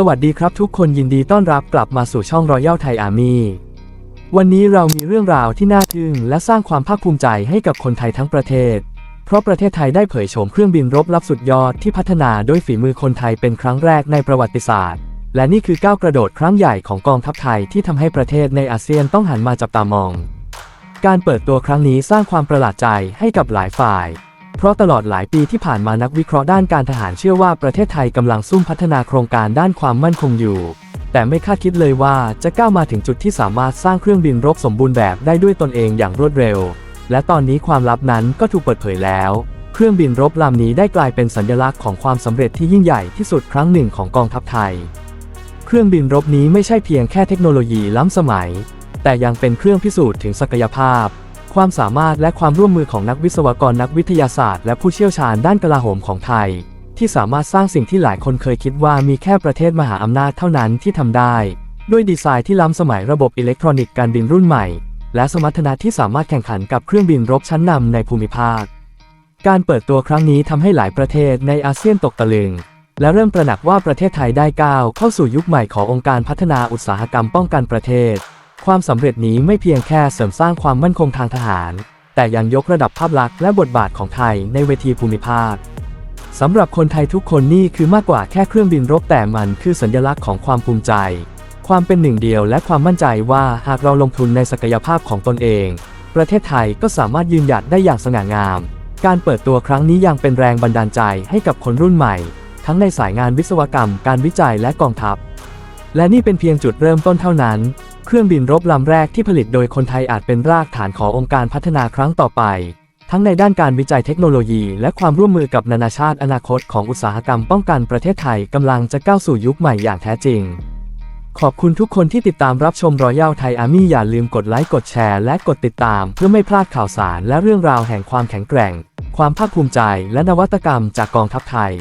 สวัสดีครับทุกคนยินดีต้อนรับกลับมาสู่ช่องรอยัลไทยอาร์มี่วันนี้เรามีเรื่องราวที่น่าทึ่งและสร้างความภาคภูมิใจให้กับคนไทยทั้งประเทศ เพราะประเทศไทยได้เผยโฉมเครื่องบินรบลับสุดยอดที่พัฒนาด้วยฝีมือคนไทยเป็นครั้งแรกในประวัติศาสตร์ และนี่คือก้าวกระโดดครั้งใหญ่ของกองทัพไทยที่ทำให้ประเทศในอาเซียนต้องหันมาจับตามอง การเปิดตัวครั้งนี้สร้างความประหลาดใจให้กับหลายฝ่าย เพราะตลอดหลายปีที่ผ่านมานักวิเคราะห์ด้านการทหารเชื่อว่าประเทศไทยกำลังซุ่มพัฒนาโครงการด้านความมั่นคงอยู่ แต่ไม่คาดคิดเลยว่าจะก้าวมาถึงจุดที่สามารถสร้างเครื่องบินรบสมบูรณ์แบบได้ด้วยตนเองอย่างรวดเร็ว และตอนนี้ความลับนั้นก็ถูกเปิดเผยแล้ว เครื่องบินรบลำนี้ได้กลายเป็นสัญลักษณ์ของความสำเร็จที่ยิ่งใหญ่ที่สุดครั้งหนึ่งของกองทัพไทย เครื่องบินรบนี้ไม่ใช่เพียงแค่เทคโนโลยีล้ำสมัย แต่ยังเป็นเครื่องพิสูจน์ถึงศักยภาพ ความสามารถและความร่วมมือของนักวิศวกรนักวิทยาศาสตร์และผู้เชี่ยวชาญด้านกลาโหมของไทย ที่สามารถสร้างสิ่งที่หลายคนเคยคิดว่ามีแค่ประเทศมหาอำนาจเท่านั้นที่ทำได้ ด้วยดีไซน์ที่ล้ำสมัยระบบอิเล็กทรอนิกส์การบินรุ่นใหม่ และสมรรถนะที่สามารถแข่งขันกับเครื่องบินรบชั้นนำในภูมิภาค การเปิดตัวครั้งนี้ทำให้หลายประเทศในอาเซียนตกตะลึง และเริ่มตระหนักว่าประเทศไทยได้ก้าวเข้าสู่ยุคใหม่ขององค์การพัฒนาอุตสาหกรรมป้องกันประเทศ ความสำเร็จนี้ไม่เพียงแค่เสริมสร้างความมั่นคงทางทหาร แต่ยังยกระดับภาพลักษณ์และบทบาทของไทยในเวทีภูมิภาคสำหรับคนไทยทุกคนนี่คือมากกว่าแค่เครื่องบินรบแต่มันคือสัญลักษณ์ของความภูมิใจ ความเป็นหนึ่งเดียวและความมั่นใจว่าหากเราลงทุนในศักยภาพของตนเอง ประเทศไทยก็สามารถยืนหยัดได้อย่างสง่างาม การเปิดตัวครั้งนี้ยังเป็นแรงบันดาลใจให้กับคนรุ่นใหม่ ทั้งในสายงานวิศวกรรม การวิจัยและกองทัพ และนี่เป็นเพียงจุดเริ่มต้นเท่านั้น เครื่องบินรบลำแรกที่ผลิตโดยคนไทยอาจเป็นรากฐานขององค์การพัฒนาครั้งต่อไป ทั้งในด้านการวิจัยเทคโนโลยี และความร่วมมือกับนานาชาติอนาคตของอุตสาหกรรมป้องกันประเทศไทยกำลังจะก้าวสู่ยุคใหม่อย่างแท้จริง ขอบคุณทุกคนที่ติดตามรับชมรอยัลไทยอาร์มี่อย่าลืมกดไลค์กดแชร์และกดติดตาม เพื่อไม่พลาดข่าวสารและเรื่องราวแห่งความแข็งแกร่ง ความภาคภูมิใจ และนวัตกรรมจากกองทัพไทย